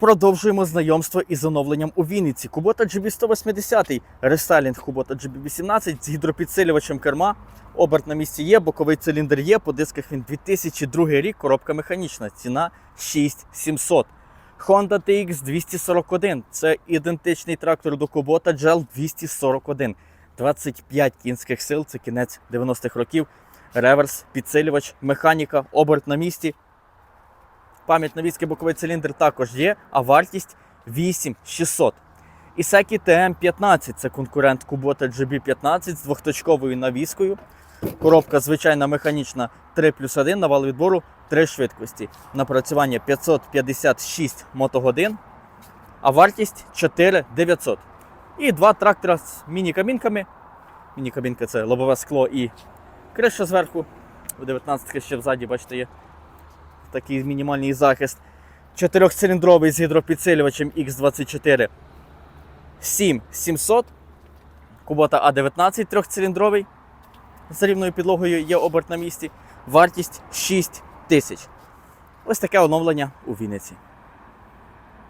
Продовжуємо знайомство із оновленням у Вінниці. Кубота GB180, рестайлінг Кубота GB18 з гідропідсилювачем керма. Оберт на місці є, боковий циліндр є, по дисках він 2002 рік, коробка механічна, ціна 6700. Honda TX 241 це ідентичний трактор до Кубота GL 241. 25 кінських сил, це кінець 90-х років. Реверс, підсилювач, механіка, оберт на місці. Пам'ять на війський боковий циліндр також є, а вартість 8600. Ісекі TM15 це конкурент Kubota GB15 з двохточковою навіскою. Коробка звичайна механічна 3 плюс 1, навал відбору 3 швидкості. Напрацювання 556 мотогодин, а вартість 4900. І два трактора з міні-кабінками. Міні-кабінка це лобове скло і криша зверху. У 19 ще взаді, бачите, є такий мінімальний захист. Чотирьохциліндровий з гідропідсилювачем X24 7700. Кубота А19 трьохциліндровий. З рівною підлогою є оберт на місці. Вартість 6 тисяч. Ось таке оновлення у Вінниці.